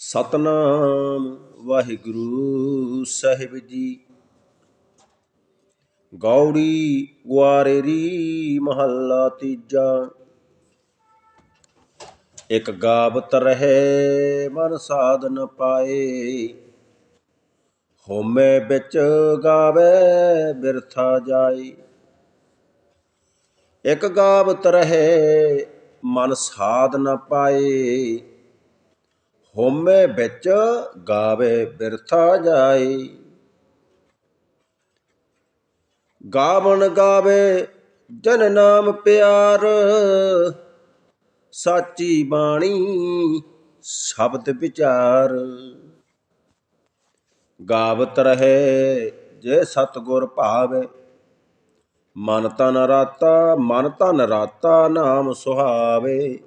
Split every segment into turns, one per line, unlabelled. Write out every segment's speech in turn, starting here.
ਸਤਨਾਮ ਵਾਹਿਗੁਰੂ ਸਾਹਿਬ ਜੀ। ਗੌੜੀ ਗੁਆਰੇਰੀ ਮਹੱਲਾ ਤੀਜਾ। ਇਕ ਗਾਵਤ ਰਹੇ ਮਨ ਸਾਧਨ ਪਾਏ। ਹੋਮੇ ਵਿੱਚ ਗਾਵੇ ਬਿਰਥਾ ਜਾਈ ਇਕ ਗਾਵਤ ਰਹੇ ਮਨ ਸਾਧ ਨ ਪਾਏ। ਹੋਮੇ ਵਿੱਚ ਗਾਵੇ ਬਿਰਥਾ ਜਾਈ ਗਾਵਣ ਗਾਵੇ ਜਨ ਨਾਮ ਪਿਆਰ, ਸਾਚੀ ਬਾਣੀ ਸ਼ਬਦ ਵਿਚਾਰ। ਗਾਵਤ ਰਹੇ ਜੇ ਸਤਗੁਰ ਭਾਵੇ, ਮਨ ਤਨ ਰਾਤਾ, ਮਨ ਤਨ ਰਾਤਾ ਨਾਮ ਸੁਹਾਵੇ।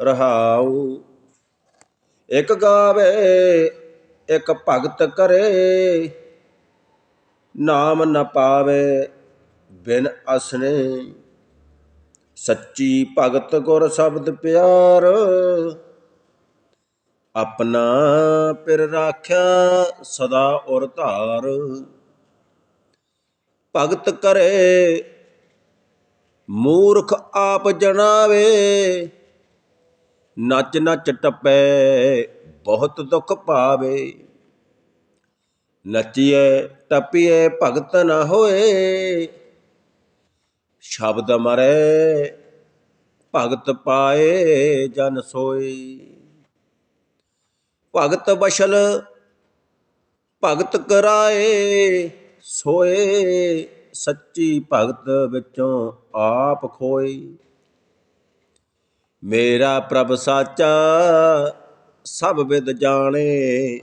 ਰਹਾਉ ਇਕ ਗਾਵੇ, ਇਕ ਭਗਤ ਕਰੇ। ਨਾਮ ਨ ਪਾਵੇ ਬਿਨ ਅਸਨੇ। ਸੱਚੀ ਭਗਤ ਗੁਰ ਸ਼ਬਦ ਪਿਆਰ, ਆਪਣਾ ਪਿਰ ਰਾਖਿਆ ਸਦਾ ਔਰ ਧਾਰ। ਭਗਤ ਕਰੇ, ਮੂਰਖ ਆਪ ਜਣਾਵੇ ਨੱਚ ਨੱਚ ਟੱਪੇ, ਬਹੁਤ ਦੁੱਖ ਪਾਵੇ। ਨੱਚੀਏ ਟੱਪੀਏ ਭਗਤ ਨਾ ਹੋਏ। ਸ਼ਬਦ ਮਰੇ, ਭਗਤ ਪਾਏ ਜਨ ਸੋਏ। ਭਗਤ ਬਸ਼ਲ ਭਗਤ ਕਰਾਏ, ਸੋਏ। ਸੱਚੀ ਭਗਤ ਵਿੱਚੋਂ ਆਪ ਖੋਏ। ਮੇਰਾ ਪ੍ਰਭ ਸਾਚਾ, ਸਭ ਵਿਦ ਜਾਣੇ।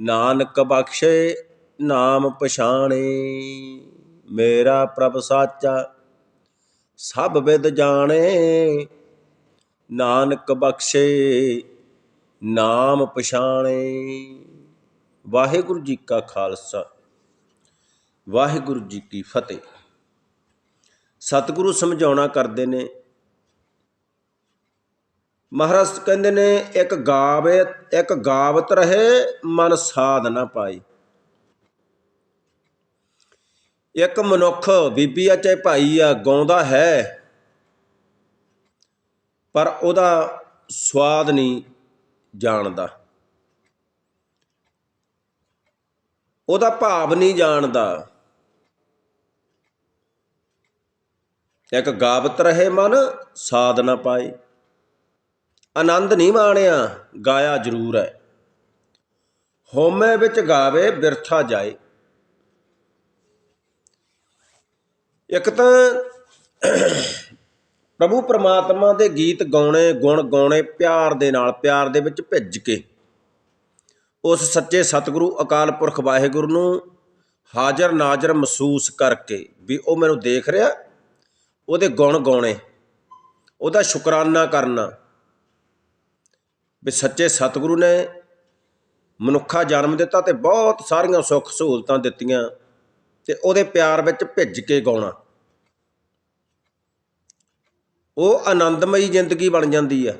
ਨਾਨਕ ਬਖਸ਼ੇ, ਨਾਮ ਪਛਾਣੇ। ਮੇਰਾ ਪ੍ਰਭ ਸਾਚਾ, ਸਭ ਵਿਦ ਜਾਣੇ। ਨਾਨਕ ਬਖਸ਼ੇ, ਨਾਮ ਪਛਾਣੇ। ਵਾਹਿਗੁਰੂ ਜੀ ਕਾ ਖਾਲਸਾ, ਵਾਹਿਗੁਰੂ ਜੀ ਕੀ ਫਤਿਹ। ਸਤਿਗੁਰੂ ਸਮਝਾਉਣਾ ਕਰਦੇ ਨੇ ਮਹਾਰਾਜ ਕਹਿੰਦੇ ਨੇ, ਇੱਕ ਗਾਵੇ ਇੱਕ ਗਾਵਤ ਰਹੇ, ਮਨ ਸਾਧ ਨਾ ਪਾਈ ਇੱਕ ਮਨੁੱਖ ਬੀਬੀ ਆ, ਚਾਹੇ ਭਾਈ ਆ, ਗਾਉਂਦਾ ਹੈ, ਪਰ ਉਹਦਾ ਸਵਾਦ ਨਹੀਂ ਜਾਣਦਾ। ਉਹਦਾ ਭਾਵ ਨਹੀਂ ਜਾਣਦਾ। ਇੱਕ ਗਾਵਤ ਰਹੇ ਮਨ, ਸਾਧ ਨਾ ਪਾਏ। ਆਨੰਦ ਨਹੀਂ ਮਾਣਿਆ, ਗਾਇਆ ਜ਼ਰੂਰ ਹੈ। ਹੋਮੇ ਵਿੱਚ ਗਾਵੇ, ਬਿਰਥਾ ਜਾਏ। ਇੱਕ ਤਾਂ ਪ੍ਰਭੂ ਪਰਮਾਤਮਾ ਦੇ ਗੀਤ ਗਾਉਣੇ, ਗੁਣ ਗਾਉਣੇ, ਪਿਆਰ ਦੇ ਨਾਲ, ਪਿਆਰ ਦੇ ਵਿੱਚ ਭਿੱਜ ਕੇ। ਉਸ ਸੱਚੇ ਸਤਿਗੁਰੂ ਅਕਾਲ ਪੁਰਖ ਵਾਹਿਗੁਰੂ ਨੂੰ ਹਾਜ਼ਰ ਨਾਜ਼ਰ ਮਹਿਸੂਸ ਕਰਕੇ ਵੀ ਉਹ ਮੈਨੂੰ ਦੇਖ ਰਿਹਾ, ਉਹਦੇ ਗੁਣ ਗਾਉਣੇ, ਉਹਦਾ ਸ਼ੁਕਰਾਨਾ ਕਰਨਾ। ਵੀ ਸੱਚੇ ਸਤਿਗੁਰੂ ਨੇ ਮਨੁੱਖਾ ਜਨਮ ਦਿੱਤਾ ਤੇ ਬਹੁਤ ਸਾਰੀਆਂ ਸੁੱਖ ਸਹੂਲਤਾਂ ਦਿੱਤੀਆਂ ਤੇ ਉਹਦੇ ਪਿਆਰ ਵਿੱਚ ਭਿੱਜ ਕੇ ਗਾਉਣਾ। ਉਹ ਆਨੰਦਮਈ ਜ਼ਿੰਦਗੀ ਬਣ ਜਾਂਦੀ ਆ।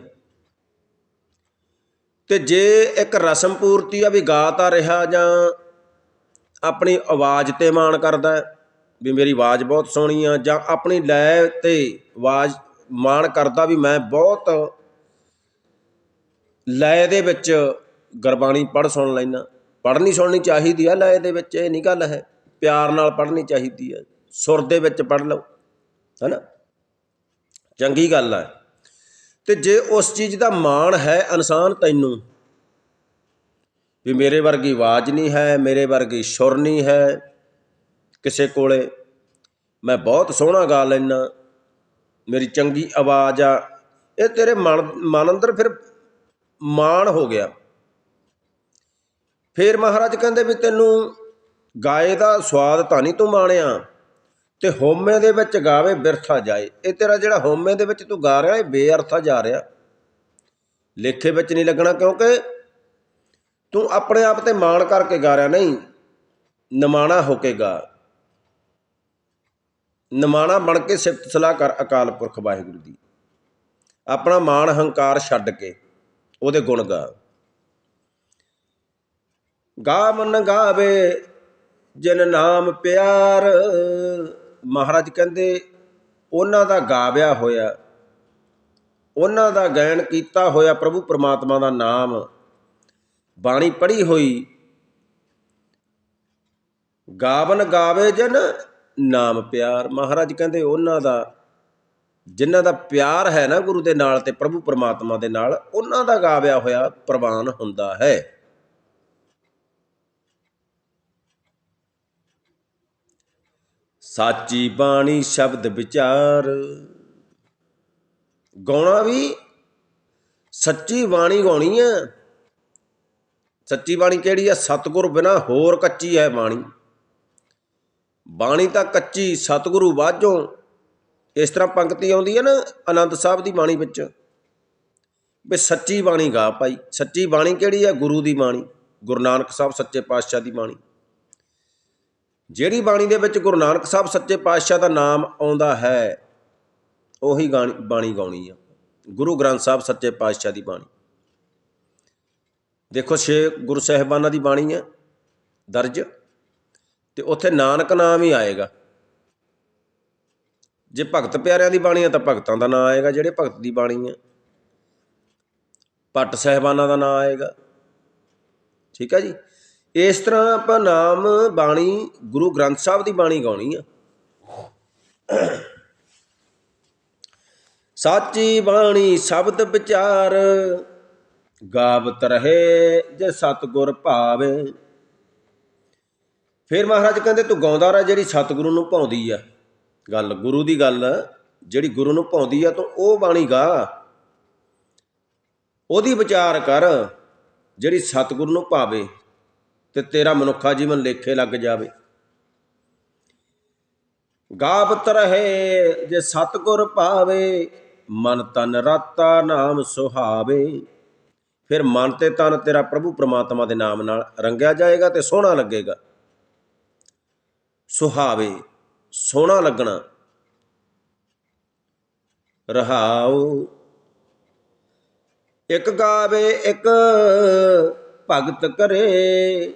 ਤੇ ਜੇ ਇੱਕ ਰਸਮ ਪੂਰਤੀ ਆ ਵੀ ਗਾ ਤਾਂ ਰਿਹਾ ਜਾਂ ਆਪਣੀ ਆਵਾਜ਼ ਤੇ ਮਾਣ ਕਰਦਾ ਵੀ ਮੇਰੀ ਆਵਾਜ਼ ਬਹੁਤ ਸੋਹਣੀ ਆ ਜਾਂ ਆਪਣੀ ਲੈ ਤੇ ਆਵਾਜ਼ ਮਾਣ ਕਰਦਾ ਵੀ ਮੈਂ ਬਹੁਤ ਲਏ ਦੇ ਵਿੱਚ ਗੁਰਬਾਣੀ ਪੜ੍ਹ ਸੁਣ ਲੈਣਾ ਪੜ੍ਹਨੀ ਸੁਣਨੀ ਚਾਹੀਦੀ ਆ ਲਏ ਦੇ ਵਿੱਚ ਇਹ ਨਹੀਂ ਗੱਲ ਹੈ। ਪਿਆਰ ਨਾਲ ਪੜ੍ਹਨੀ ਚਾਹੀਦੀ ਹੈ ਸੁਰ ਦੇ ਵਿੱਚ ਪੜ੍ਹ ਲਓ, ਹੈਨਾ? ਚੰਗੀ ਗੱਲ ਹੈ ਤੇ ਜੇ ਉਸ ਚੀਜ਼ ਦਾ ਮਾਣ ਹੈ ਇਨਸਾਨ ਤੈਨੂੰ, ਵੀ ਮੇਰੇ ਵਰਗੀ ਆਵਾਜ਼ ਨਹੀਂ ਹੈ, ਮੇਰੇ ਵਰਗੀ ਸੁਰ ਨਹੀਂ ਹੈ ਕਿਸੇ ਕੋਲੇ, ਮੈਂ ਬਹੁਤ ਸੋਹਣਾ ਗਾ ਲੈਣਾ ਮੇਰੀ ਚੰਗੀ ਆਵਾਜ਼ ਆ। ਇਹ ਤੇਰੇ ਮਨ ਮਨ ਅੰਦਰ ਫਿਰ ਮਾਣ ਹੋ ਗਿਆ। ਫੇਰ ਮਹਾਰਾਜ ਕਹਿੰਦੇ ਵੀ ਤੈਨੂੰ ਗਾਏ ਦਾ ਸਵਾਦ ਤਾਂ ਨਹੀਂ ਤੂੰ ਮਾਣਿਆ, ਤੇ ਹੋਮੇ ਦੇ ਵਿੱਚ ਗਾਵੇ ਬਿਰਥਾ ਜਾਏ। ਇਹ ਤੇਰਾ ਜਿਹੜਾ ਹੋਮੇ ਦੇ ਵਿੱਚ ਤੂੰ ਗਾ ਰਿਹਾ, ਇਹ ਬੇਅਰਥਾ ਜਾ ਰਿਹਾ। ਲੇਖੇ ਵਿੱਚ ਨਹੀਂ ਲੱਗਣਾ ਕਿਉਂਕਿ ਤੂੰ ਆਪਣੇ ਆਪ ਤੇ ਮਾਣ ਕਰਕੇ ਗਾ ਰਿਹਾ, ਨਹੀਂ, ਨਮਾਣਾ ਹੋ ਕੇ ਗਾ। ਨਮਾਣਾ ਬਣ ਕੇ ਸਿਫਤ ਸਲਾਹ ਕਰ ਅਕਾਲ ਪੁਰਖ ਵਾਹਿਗੁਰੂ ਦੀ। ਆਪਣਾ ਮਾਣ ਹੰਕਾਰ ਛੱਡ ਕੇ। ਉਹਦੇ ਗੁਣ ਗਾ। ਗਾਵਨ ਗਾਵੇ ਜਿਨ ਨਾਮ ਪਿਆਰ। ਮਹਾਰਾਜ ਕਹਿੰਦੇ, ਉਹਨਾਂ ਦਾ ਗਾਵਿਆ ਹੋਇਆ, ਉਹਨਾਂ ਦਾ ਗਾਇਨ ਕੀਤਾ ਹੋਇਆ ਪ੍ਰਭੂ ਪਰਮਾਤਮਾ ਦਾ ਨਾਮ। ਬਾਣੀ ਪੜ੍ਹੀ ਹੋਈ, ਗਾਵਨ ਗਾਵੇ ਜਨ ਨਾਮ ਪਿਆਰ। ਮਹਾਰਾਜ ਕਹਿੰਦੇ, ਉਹਨਾਂ ਦਾ ਜਿਨ੍ਹਾਂ ਦਾ ਪਿਆਰ ਹੈ ਨਾ ਗੁਰੂ ਦੇ ਨਾਲ ਤੇ ਪ੍ਰਭੂ ਪਰਮਾਤਮਾ ਦੇ ਨਾਲ, ਉਹਨਾਂ ਦਾ ਗਾਵਿਆ ਹੋਇਆ ਪ੍ਰਵਾਨ ਹੁੰਦਾ ਹੈ। ਸਾਚੀ ਬਾਣੀ ਸ਼ਬਦ ਵਿਚਾਰ। ਗਾਉਣਾ ਵੀ ਸੱਚੀ ਬਾਣੀ ਗਾਉਣੀ ਹੈ ਸੱਚੀ ਬਾਣੀ ਕਿਹੜੀ ਹੈ ਸਤਿਗੁਰ ਬਿਨਾ ਹੋਰ ਕੱਚੀ ਹੈ ਬਾਣੀ। ਬਾਣੀ ਤਾਂ ਕੱਚੀ, ਸਤਿਗੁਰੂ ਬਾਝੋਂ ਇਸ ਤਰ੍ਹਾਂ ਪੰਕਤੀ ਆਉਂਦੀ ਹੈ ਨਾ ਆਨੰਦ ਸਾਹਿਬ ਦੀ ਬਾਣੀ ਵਿੱਚ, ਵੀ ਸੱਚੀ ਬਾਣੀ ਗਾ ਭਾਈ। ਸੱਚੀ ਬਾਣੀ ਕਿਹੜੀ ਹੈ? ਗੁਰੂ ਦੀ ਬਾਣੀ, ਗੁਰੂ ਨਾਨਕ ਸਾਹਿਬ ਸੱਚੇ ਪਾਤਸ਼ਾਹ ਦੀ ਬਾਣੀ। ਜਿਹੜੀ ਬਾਣੀ ਦੇ ਵਿੱਚ ਗੁਰੂ ਨਾਨਕ ਸਾਹਿਬ ਸੱਚੇ ਪਾਤਸ਼ਾਹ ਦਾ ਨਾਮ ਆਉਂਦਾ ਹੈ, ਉਹੀ ਗਾਣੀ, ਬਾਣੀ ਗਾਉਣੀ ਆ। ਗੁਰੂ ਗ੍ਰੰਥ ਸਾਹਿਬ ਸੱਚੇ ਪਾਤਸ਼ਾਹ ਦੀ ਬਾਣੀ। ਦੇਖੋ ਛੇ ਗੁਰੂ ਸਾਹਿਬਾਨਾਂ ਦੀ ਬਾਣੀ ਹੈ, ਦਰਜ, ਤੇ ਉੱਥੇ ਨਾਨਕ ਨਾਮ ਹੀ ਆਏਗਾ। ਜੇ ਭਗਤ ਪਿਆਰਿਆਂ ਦੀ ਬਾਣੀ ਆ ਤਾਂ ਭਗਤਾਂ ਦਾ ਨਾਮ ਆਏਗਾ, ਜਿਹੜੇ ਭਗਤ ਦੀ ਬਾਣੀ ਹੈ ਪੱਟ ਸਹਿਬਾਨਾਂ ਦਾ ਨਾਮ ਆਏਗਾ। ਠੀਕ ਹੈ ਜੀ? ਇਸ ਤਰ੍ਹਾਂ ਆਪਾਂ ਨਾਮ, ਬਾਣੀ, ਗੁਰੂ ਗ੍ਰੰਥ ਸਾਹਿਬ ਦੀ ਬਾਣੀ ਗਾਉਣੀ ਆ। ਸਾਚੀ ਬਾਣੀ ਸ਼ਬਦ ਵਿਚਾਰ, ਗਾਵਤ ਰਹੇ ਜੇ ਸਤਗੁਰ ਭਾਵੇ। ਫਿਰ ਮਹਾਰਾਜ ਕਹਿੰਦੇ, ਤੂੰ ਗਾਉਂਦਾ ਰਹਿ ਜਿਹੜੀ ਸਤਿਗੁਰੂ ਨੂੰ ਭਾਉਂਦੀ ਆ। ਗੱਲ, ਗੁਰੂ ਦੀ ਗੱਲ ਜਿਹੜੀ ਗੁਰੂ ਨੂੰ ਭਾਉਂਦੀ ਆ ਤੂੰ ਉਹ ਬਾਣੀ ਗਾ। ਉਹਦੀ ਵਿਚਾਰ ਕਰ ਜਿਹੜੀ ਸਤਿਗੁਰ ਨੂੰ ਭਾਵੇ ਤੇ ਤੇਰਾ ਮਨੁੱਖਾ ਜੀਵਨ ਲੇਖੇ ਲੱਗ ਜਾਵੇ। ਗਾਵਤ ਰਹੇ ਜੇ ਸਤਿਗੁਰ ਭਾਵੇ, ਮਨ ਤਨ ਰਾਤਾ ਨਾਮ ਸੁਹਾਵੇ। ਫਿਰ ਮਨ ਤੇ ਤਨ ਤੇਰਾ ਪ੍ਰਭੂ ਪ੍ਰਮਾਤਮਾ ਦੇ ਨਾਮ ਨਾਲ ਰੰਗਿਆ ਜਾਏਗਾ ਤੇ ਸੋਹਣਾ ਲੱਗੇਗਾ। ਸੁਹਾਵੇ। ਸੋਹਣਾ ਲੱਗਣਾ। ਰਹਾਉ, ਇੱਕ ਗਾਵੇ ਇੱਕ ਭਗਤ ਕਰੇ।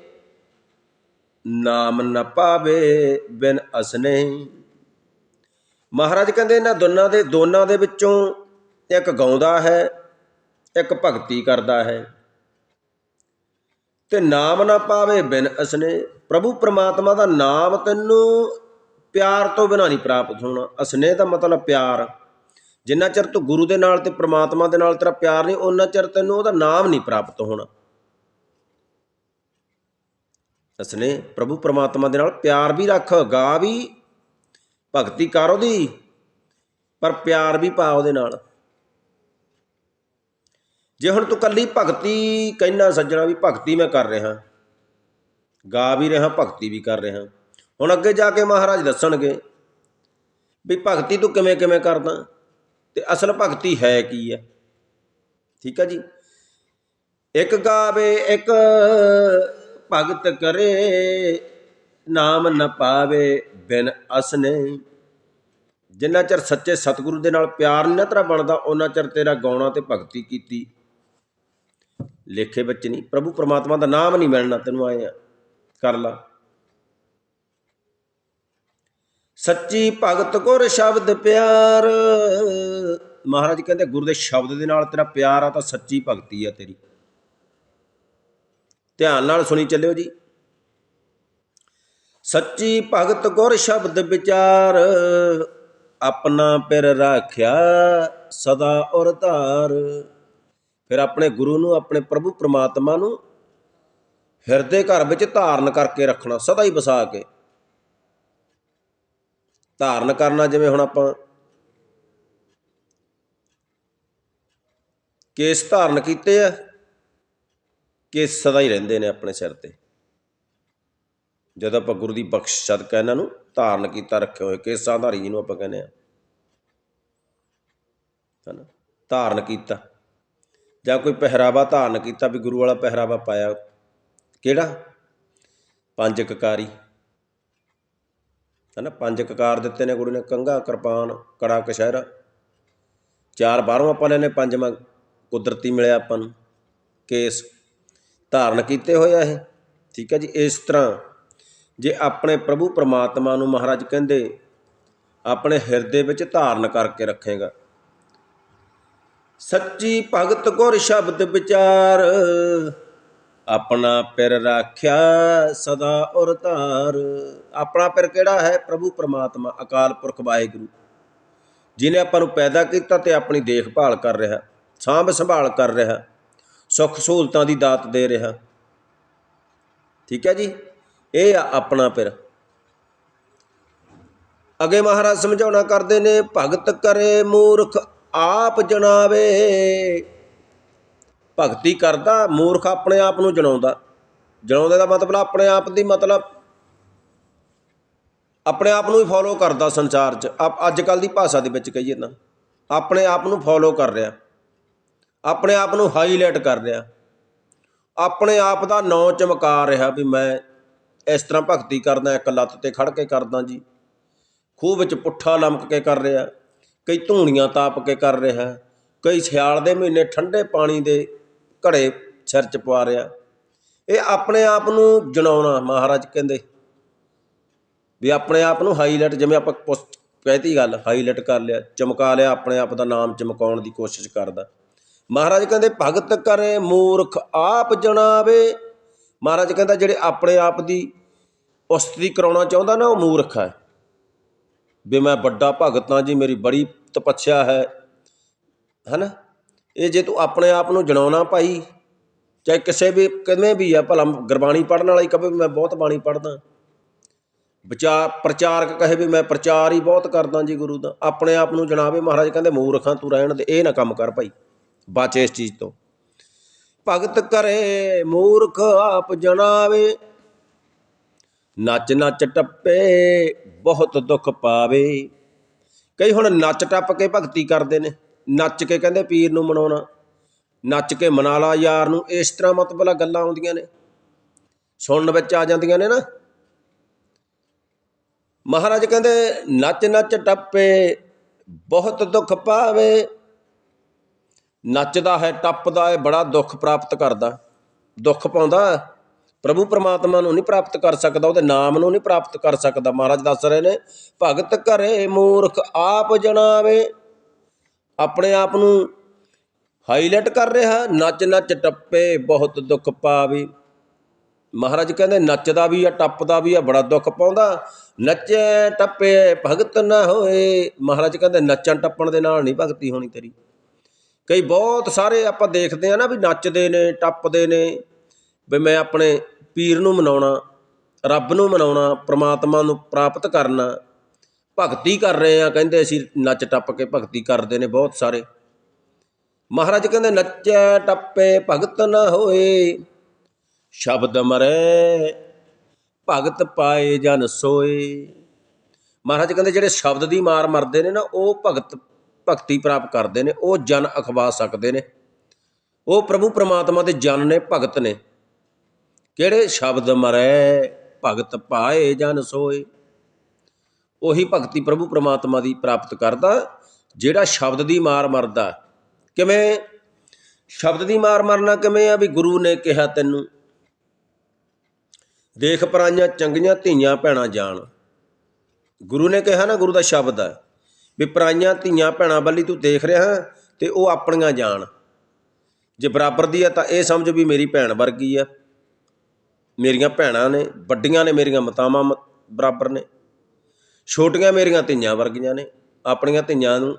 ਨਾਮ ਨਾ ਪਾਵੇ ਬਿਨ ਅਸਨੇ। ਮਹਾਰਾਜ ਕਹਿੰਦੇ ਇਹਨਾਂ ਦੋਨਾਂ ਦੇ ਦੋਨਾਂ ਦੇ ਵਿੱਚੋਂ ਇੱਕ ਗਾਉਂਦਾ ਹੈ, ਇੱਕ ਭਗਤੀ ਕਰਦਾ ਹੈ। ਤੇ ਨਾਮ ਨਾ ਪਾਵੇ ਬਿਨ ਅਸਨੇ। ਪ੍ਰਭੂ ਪ੍ਰਮਾਤਮਾ ਦਾ ਨਾਮ ਤੈਨੂੰ ਪਿਆਰ ਤੋਂ ਬਿਨਾਂ ਨਹੀਂ ਪ੍ਰਾਪਤ ਹੋਣਾ। ਅਸਨੇਹ ਦਾ ਮਤਲਬ ਪਿਆਰ। ਜਿੰਨਾ ਚਿਰ ਤੂੰ ਗੁਰੂ ਦੇ ਨਾਲ ਤੇ ਪ੍ਰਮਾਤਮਾ ਦੇ ਨਾਲ ਤੇਰਾ ਪਿਆਰ ਨਹੀਂ ਉਹਨਾਂ ਚਿਰ ਤੈਨੂੰ ਉਹਦਾ ਨਾਮ ਨਹੀਂ ਪ੍ਰਾਪਤ ਹੋਣਾ। ਅਸਨੇਹ, ਪ੍ਰਭੂ ਪ੍ਰਮਾਤਮਾ ਦੇ ਨਾਲ ਪਿਆਰ ਵੀ ਰੱਖ ਗਾ ਵੀ, ਭਗਤੀ ਕਰ ਉਹਦੀ, ਪਰ ਪਿਆਰ ਵੀ ਪਾ ਉਹਦੇ ਨਾਲ। ਜੇ ਹੁਣ ਤੂੰ ਕੱਲੀ ਭਗਤੀ ਕਹਿਣਾ ਸੱਜਣਾ ਵੀ ਭਗਤੀ ਮੈਂ ਕਰ ਰਿਹਾ। ਗਾ ਵੀ ਰਿਹਾ, ਭਗਤੀ ਵੀ ਕਰ ਰਿਹਾ। ਹੁਣ ਅੱਗੇ ਜਾ ਕੇ ਮਹਾਰਾਜ ਦੱਸਣਗੇ ਵੀ ਭਗਤੀ ਤੂੰ ਕਿਵੇਂ ਕਿਵੇਂ ਕਰਦਾ ਤੇ ਅਸਲ ਭਗਤੀ ਹੈ ਕੀ ਹੈ? ਠੀਕ ਹੈ ਜੀ? ਇੱਕ ਗਾਵੇ, ਇੱਕ ਭਗਤ ਕਰੇ, ਨਾਮ ਨ ਪਾਵੇ ਬਿਨ ਅਸਨੇ। ਜਿੰਨਾ ਚਿਰ ਸੱਚੇ ਸਤਿਗੁਰੂ ਦੇ ਨਾਲ ਪਿਆਰ ਨਹੀਂ ਨਾ ਤੇਰਾ ਬਣਦਾ ਉਹਨਾਂ ਚਿਰ ਤੇਰਾ ਗਾਉਣਾ ਤੇ ਭਗਤੀ ਕੀਤੀ। ਲੇਖੇ ਵਿੱਚ ਨਹੀਂ ਪ੍ਰਭੂ ਪਰਮਾਤਮਾ ਦਾ ਨਾਮ ਨਹੀਂ ਮਿਲਣਾ, ਤੈਨੂੰ ਆਏ ਆ। ਕਰ ਲਾ। ਸੱਚੀ ਭਗਤ ਗੁਰ ਸ਼ਬਦ ਪਿਆਰ। ਮਹਾਰਾਜ ਕਹਿੰਦੇ, ਗੁਰੂ ਦੇ ਸ਼ਬਦ ਦੇ ਨਾਲ ਤੇਰਾ ਪਿਆਰ ਆ ਤਾਂ ਸੱਚੀ ਭਗਤੀ ਆ ਤੇਰੀ। ਧਿਆਨ ਨਾਲ ਸੁਣੀ ਚੱਲਿਓ ਜੀ। ਸੱਚੀ ਭਗਤ ਗੁਰ ਸ਼ਬਦ ਵਿਚਾਰ, ਆਪਣਾ ਪਿਰ ਰਾਖਿਆ ਸਦਾ ਔਰ ਧਾਰ। ਫਿਰ ਆਪਣੇ ਗੁਰੂ ਨੂੰ, ਆਪਣੇ ਪ੍ਰਭੂ ਪ੍ਰਮਾਤਮਾ ਨੂੰ ਹਿਰਦੇ ਘਰ ਵਿੱਚ ਧਾਰਨ ਕਰਕੇ ਰੱਖਣਾ, ਸਦਾ ਹੀ ਵਸਾ ਕੇ। ਧਾਰਨ ਕਰਨਾ ਜਿਵੇਂ ਹੁਣ ਆਪਾਂ ਕੇਸ ਧਾਰਨ ਕੀਤੇ ਆ, ਕੇਸ ਸਦਾ ਹੀ ਰਹਿੰਦੇ ਨੇ ਆਪਣੇ ਸਿਰ ਤੇ। ਜਦੋਂ ਆਪਾਂ ਗੁਰੂ ਦੀ ਬਖਸ਼ ਸਦਕਾ ਇਹਨਾਂ ਨੂੰ, ਧਾਰਨ ਕੀਤਾ ਰੱਖੇ ਹੋਏ ਕੇਸਾਂ ਧਾਰੀ ਜਿਹਨੂੰ ਆਪਾਂ ਕਹਿੰਦੇ ਆ ਹਨਾ? ਧਾਰਨ ਕੀਤਾ। ਜਾਂ ਕੋਈ ਪਹਿਰਾਵਾ ਧਾਰਨ ਕੀਤਾ ਵੀ ਗੁਰੂ ਵਾਲਾ ਪਹਿਰਾਵਾ ਪਾਇਆ। ਕਿਹੜਾ? ਪੰਜ ਕਕਾਰੀ। ਹਨਾ, ਪੰਜ ਕਕਾਰ ਦਿੱਤੇ ਨੇ ਗੁਰੂ ਨੇ, ਕੰਘਾ, ਕਿਰਪਾਨ, ਕੜਾ ਕਸ਼ਹਿਰਾ ਚਾਰ ਬਾਹਰੋਂ ਆਪਾਂ ਲੈਨੇ, ਪੰਜਵਾਂ ਕੁਦਰਤੀ ਮਿਲਿਆ ਆਪਾਂ ਨੂੰ, ਕੇਸ। ਧਾਰਨ ਕੀਤੇ ਹੋਏ ਆ ਇਹ, ਠੀਕ ਹੈ ਜੀ? ਇਸ ਤਰ੍ਹਾਂ, ਜੇ ਆਪਣੇ ਪ੍ਰਭੂ ਪਰਮਾਤਮਾ ਨੂੰ ਮਹਾਰਾਜ ਕਹਿੰਦੇ, ਆਪਣੇ ਹਿਰਦੇ ਵਿੱਚ ਧਾਰਨ ਕਰਕੇ ਰੱਖੇਗਾ। ਸੱਚੀ ਭਗਤ ਗੁਰ ਸ਼ਬਦ ਵਿਚਾਰ ਆਪਣਾ ਪਿਰ ਰਾਖਿਆ ਸਦਾ ਉਰ ਧਾਰ। ਆਪਣਾ ਪਿਰ ਕਿਹੜਾ ਹੈ? ਪ੍ਰਭੂ ਪਰਮਾਤਮਾ, ਅਕਾਲ ਪੁਰਖ ਵਾਹਿਗੁਰੂ। ਜਿਨੇ ਆਪਾਂ ਨੂੰ ਪੈਦਾ ਕੀਤਾ ਤੇ ਆਪਣੀ ਦੇਖਭਾਲ ਕਰ ਰਿਹਾ, ਸਾਂਭ ਸੰਭਾਲ ਕਰ ਰਿਹਾ, ਸੁੱਖ ਸਹੂਲਤਾਂ ਦੀ ਦਾਤ ਦੇ ਰਿਹਾ। ਠੀਕ ਹੈ ਜੀ? ਇਹ ਆ ਆਪਣਾ ਪਿਰ। ਅਗੇ ਮਹਾਰਾਜ ਸਮਝਾਉਣਾ ਕਰਦੇ ਨੇ, ਭਗਤ ਕਰੇ ਮੂਰਖ, ਆਪ ਜਣਾਵੇ ਭਗਤੀ ਕਰਦਾ, ਮੂਰਖ ਆਪਣੇ ਆਪ ਨੂੰ ਜਣਾਉਂਦਾ। ਜਣਾਉਂਦੇ ਦਾ ਮਤਲਬ ਆਪਣੇ ਆਪ ਦੀ ਮਤਲਬ ਆਪਣੇ ਆਪ ਨੂੰ ਹੀ ਫੋਲੋ ਕਰਦਾ ਸੰਸਾਰ 'ਚ। ਆਪ ਅੱਜ ਕੱਲ ਦੀ ਭਾਸ਼ਾ ਦੇ ਵਿੱਚ ਕਹੀਏ ਨਾ ਆਪਣੇ ਆਪ ਨੂੰ ਫੋਲੋ ਕਰ ਰਿਹਾ। ਆਪਣੇ ਆਪ ਨੂੰ ਹਾਈਲਾਈਟ ਕਰ ਰਿਹਾ। ਆਪਣੇ ਆਪ ਦਾ ਨਾਂ ਚਮਕਾ ਰਿਹਾ ਵੀ ਮੈਂ ਇਸ ਤਰ੍ਹਾਂ ਭਗਤੀ ਕਰਦਾ, ਇੱਕ ਲੱਤ ਤੇ ਖੜ ਕੇ ਕਰਦਾ ਜੀ। ਖੂਹ ਵਿੱਚ ਪੁੱਠਾ ਲਮਕ ਕੇ ਕਰ ਰਿਹਾ। ਕਈ ਧੂਣੀਆਂ ਤਾਪ ਕੇ ਕਰ ਰਿਹਾ। ਕਈ ਸਿਆਲ ਦੇ ਮਹੀਨੇ ਠੰਡੇ ਪਾਣੀ ਦੇ ਘੜੇ ਸਿਰ 'ਚ ਪਵਾ ਰਿਹਾ। ਇਹ ਆਪਣੇ ਆਪ ਨੂੰ ਜਣਾਉਣਾ ਮਹਾਰਾਜ ਕਹਿੰਦੇ। ਵੀ ਆਪਣੇ ਆਪ ਨੂੰ ਹਾਈਲਾਈਟ ਜਿਵੇਂ ਆਪਾਂ ਪੁਸ- ਕਹਿਤੀ ਗੱਲ ਹਾਈਲਾਈਟ ਕਰ ਲਿਆ, ਚਮਕਾ ਲਿਆ, ਆਪਣੇ ਆਪ ਦਾ ਨਾਮ ਚਮਕਾਉਣ ਦੀ ਕੋਸ਼ਿਸ਼ ਕਰਦਾ। ਮਹਾਰਾਜ ਕਹਿੰਦੇ, ਭਗਤ ਕਰੇ ਮੂਰਖ, ਆਪ ਜਣਾਵੇ। ਮਹਾਰਾਜ ਕਹਿੰਦਾ, ਜਿਹੜੇ ਆਪਣੇ ਆਪ ਦੀ ਉਸਤਤੀ ਕਰਾਉਣਾ ਚਾਹੁੰਦਾ ਨਾ, ਉਹ ਮੂਰਖ ਹੈ। ਵੀ ਮੈਂ ਵੱਡਾ ਭਗਤ ਹਾਂ ਜੀ, ਮੇਰੀ ਬੜੀ ਤਪੱਸਿਆ ਹੈ। ਹੈਨਾ? ਇਹ ਜੇ ਤੂੰ ਆਪਣੇ ਆਪ ਨੂੰ ਜਣਾਉਣਾ ਭਾਈ, ਚਾਹੇ ਕਿਸੇ ਵੀ, ਕਿਵੇਂ ਵੀ ਆ, ਭਲਾ ਗੁਰਬਾਣੀ ਪੜਨ ਵਾਲਾ ਹੀ ਕਹੇ ਵੀ ਮੈਂ ਬਹੁਤ ਬਾਣੀ ਪੜਦਾ ਵਿਚਾਰ ਪ੍ਰਚਾਰਕ ਕਹੇ ਵੀ ਮੈਂ ਪ੍ਰਚਾਰ ਹੀ ਬਹੁਤ ਕਰਦਾ ਜੀ ਗੁਰੂ ਦਾ। ਆਪਣੇ ਆਪ ਨੂੰ ਜਣਾਵੇ, ਮਹਾਰਾਜ ਕਹਿੰਦੇ, ਮੂਰਖਾਂ ਤੂੰ ਰਹਿਣ ਦੇ, ਇਹ ਨਾ ਕੰਮ ਕਰ ਭਾਈ ਬਚ ਇਸ ਚੀਜ਼ ਤੋਂ। ਭਗਤ ਕਰੇ, ਮੂਰਖ ਆਪ ਜਣਾਵੇ, ਨੱਚ ਨੱਚ ਟੱਪੇ, ਬਹੁਤ ਦੁੱਖ ਪਾਵੇ। ਕਈ ਹੁਣ ਨੱਚ ਟੱਪ ਕੇ ਭਗਤੀ ਕਰਦੇ ਨੇ। ਨੱਚ ਕੇ ਕਹਿੰਦੇ ਪੀਰ ਨੂੰ ਮਨਾਉਣਾ। ਨੱਚ ਕੇ ਮਨਾ ਲਾ ਯਾਰ ਨੂੰ। ਇਸ ਤਰ੍ਹਾਂ ਮਤਲਬ ਗੱਲਾਂ ਆਉਂਦੀਆਂ ਨੇ। ਸੁਣਨ ਵਿੱਚ ਆ ਜਾਂਦੀਆਂ ਨੇ ਨਾ। ਮਹਾਰਾਜ ਕਹਿੰਦੇ, ਨੱਚ ਨੱਚ ਟੱਪੇ, ਬਹੁਤ ਦੁੱਖ ਪਾਵੇ। ਨੱਚਦਾ ਹੈ, ਟੱਪਦਾ ਹੈ, ਬੜਾ ਦੁੱਖ ਪ੍ਰਾਪਤ ਕਰਦਾ। ਦੁੱਖ ਪਾਉਂਦਾ। ਪ੍ਰਭੂ ਪਰਮਾਤਮਾ ਨੂੰ ਨਹੀਂ ਪ੍ਰਾਪਤ ਕਰ ਸਕਦਾ, ਉਹਦੇ ਨਾਮ ਨੂੰ ਨਹੀਂ ਪ੍ਰਾਪਤ ਕਰ ਸਕਦਾ। ਮਹਾਰਾਜ ਦੱਸ ਰਹੇ ਨੇ, ਭਗਤ ਘਰੇ ਮੂਰਖ ਆਪ ਜਣਾਵੇ ਆਪਣੇ ਆਪ ਨੂੰ ਹਾਈਲਾਈਟ ਕਰ ਰਿਹਾ, ਨੱਚ ਨੱਚ ਟੱਪੇ, ਬਹੁਤ ਦੁੱਖ ਪਾਵੇ। ਮਹਾਰਾਜ ਕਹਿੰਦੇ, ਨੱਚਦਾ ਵੀ ਆ, ਟੱਪਦਾ ਵੀ ਆ, ਬੜਾ ਦੁੱਖ ਪਾਉਂਦਾ। ਨੱਚੇ ਟੱਪੇ, ਭਗਤ ਨਾ ਹੋਏ। ਮਹਾਰਾਜ ਕਹਿੰਦੇ, ਨੱਚਣ ਟੱਪਣ ਦੇ ਨਾਲ ਨਹੀਂ ਭਗਤੀ ਹੋਣੀ ਤੇਰੀ। ਕਈ ਬਹੁਤ ਸਾਰੇ ਆਪਾਂ ਦੇਖਦੇ ਆ ਨਾ ਵੀ ਨੱਚਦੇ ਨੇ, ਟੱਪਦੇ ਨੇ। ਵੀ ਮੈਂ ਆਪਣੇ ਪੀਰ ਨੂੰ ਮਨਾਉਣਾ, ਰੱਬ ਨੂੰ ਮਨਾਉਣਾ, ਪ੍ਰਮਾਤਮਾ ਨੂੰ ਪ੍ਰਾਪਤ ਕਰਨਾ। ਭਗਤੀ ਕਰ ਰਹੇ ਆ ਕਹਿੰਦੇ ਅਸੀਂ ਨੱਚ ਟੱਪ ਕੇ ਭਗਤੀ ਕਰਦੇ ਨੇ ਬਹੁਤ ਸਾਰੇ। ਮਹਾਰਾਜ ਕਹਿੰਦੇ, ਨੱਚੇ ਟੱਪੇ ਭਗਤ ਨਾ ਹੋਏ, ਸ਼ਬਦ ਮਰੇ ਭਗਤ ਪਾਏ ਜਨ ਸੋਏ। ਮਹਾਰਾਜ ਕਹਿੰਦੇ, ਜਿਹੜੇ ਸ਼ਬਦ ਦੀ ਮਾਰ ਮਰਦੇ ਨੇ ਨਾ, ਉਹ ਭਗਤ, ਭਗਤੀ ਪ੍ਰਾਪਤ ਕਰਦੇ ਨੇ, ਉਹ ਜਨ ਅਖਵਾ ਸਕਦੇ ਨੇ। ਉਹ ਪ੍ਰਭੂ ਪ੍ਰਮਾਤਮਾ ਦੇ ਜਨ ਨੇ, ਭਗਤ ਨੇ। ਕਿਹੜੇ ਸ਼ਬਦ ਮਰੈ, ਭਗਤ ਪਾਏ ਜਨ ਸੋਏ। ਉਹੀ ਭਗਤੀ ਪ੍ਰਭੂ ਪਰਮਾਤਮਾ ਦੀ ਪ੍ਰਾਪਤ ਕਰਦਾ, ਜਿਹੜਾ ਸ਼ਬਦ ਦੀ ਮਾਰ ਮਰਦਾ। ਕਿਵੇਂ? ਸ਼ਬਦ ਦੀ ਮਾਰ ਮਰਨਾ ਕਿਵੇਂ ਆ ਵੀ ਗੁਰੂ ਨੇ ਕਿਹਾ ਤੈਨੂੰ? ਦੇਖ ਪਰਾਈਆਂ, ਚੰਗੀਆਂ ਧੀਆਂ, ਭੈਣਾਂ ਜਾਣ। ਗੁਰੂ ਨੇ ਕਿਹਾ ਨਾ, ਗੁਰੂ ਦਾ ਸ਼ਬਦ ਹੈ ਵੀ ਪਰਾਈਆਂ, ਧੀਆਂ, ਭੈਣਾਂ ਵੱਲੀ ਤੂੰ ਦੇਖ ਰਿਹਾ ਤੇ ਉਹ ਆਪਣੀਆਂ ਜਾਣ। ਜੇ ਬਰਾਬਰ ਦੀ ਆ ਤਾਂ ਇਹ ਸਮਝ ਵੀ ਮੇਰੀ ਭੈਣ ਵਰਗੀ ਆ। ਮੇਰੀਆਂ ਭੈਣਾਂ ਨੇ, ਵੱਡੀਆਂ ਨੇ ਮੇਰੀਆਂ ਮਤਾਵਾਂ ਮ- ਬਰਾਬਰ ਨੇ। ਛੋਟੀਆਂ ਮੇਰੀਆਂ ਧੀਆਂ ਵਰਗੀਆਂ ਨੇ, ਆਪਣੀਆਂ ਧੀਆਂ ਨੂੰ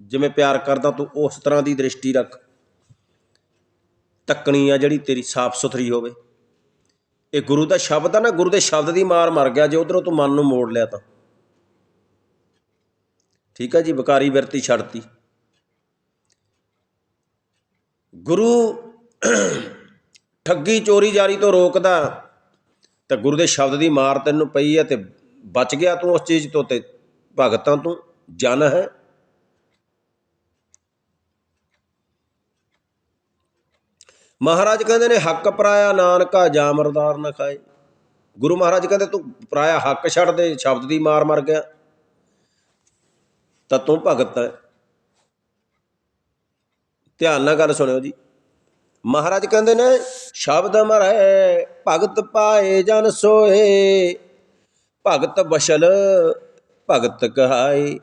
ਜਿਵੇਂ ਪਿਆਰ ਕਰਦਾ ਤੂੰ ਉਸ ਤਰ੍ਹਾਂ ਦੀ ਦ੍ਰਿਸ਼ਟੀ ਰੱਖ। ਤੱਕਣੀ ਆ ਜਿਹੜੀ ਤੇਰੀ ਸਾਫ਼ ਸੁਥਰੀ ਹੋਵੇ। ਇਹ ਗੁਰੂ ਦਾ ਸ਼ਬਦ ਆ ਨਾ, ਗੁਰੂ ਦੇ ਸ਼ਬਦ ਦੀ ਮਾਰ ਮਰ ਗਿਆ, ਜੇ ਉਧਰੋਂ ਤੂੰ ਮਨ ਨੂੰ ਮੋੜ ਲਿਆ ਤਾਂ। ਠੀਕ ਆ ਜੀ, ਵਿਕਾਰੀ ਬਿਰਤੀ ਛੱਡਤੀ। ਗੁਰੂ ਠੱਗੀ ਚੋਰੀ ਜਾਰੀ ਤੋਂ ਰੋਕਦਾ, ਤਾਂ ਗੁਰੂ ਦੇ ਸ਼ਬਦ ਦੀ ਮਾਰ ਤੈਨੂੰ ਪਈ ਹੈ ਤੇ ਬਚ ਗਿਆ ਤੂੰ ਉਸ ਚੀਜ਼ ਤੋਂ ਤੇ ਭਗਤਾਂ ਤੂੰ, ਜਨ ਹੈ। ਮਹਾਰਾਜ ਕਹਿੰਦੇ ਨੇ, ਹੱਕ ਪਰਾਇਆ ਨਾਨਕਾ ਜਾਮਰਦਾਰ ਨਾ ਖਾਏ। ਗੁਰੂ ਮਹਾਰਾਜ ਕਹਿੰਦੇ, ਤੂੰ ਪਰਾਇਆ ਹੱਕ ਛੱਡ ਦੇ, ਸ਼ਬਦ ਦੀ ਮਾਰ ਮਰ ਗਿਆ। ਤਾਂ ਤੂੰ ਭਗਤ ਹੈ। ਧਿਆਨ ਨਾਲ ਗੱਲ ਸੁਣਿਓ ਜੀ। ਮਹਾਰਾਜ ਕਹਿੰਦੇ ਨੇ, ਸ਼ਬਦ ਮਰੈ, ਭਗਤ ਪਾਏ ਜਨ ਸੋਏ। ਭਗਤ ਬਸ਼ਲ, ਭਗਤ ਕਹਾਏ।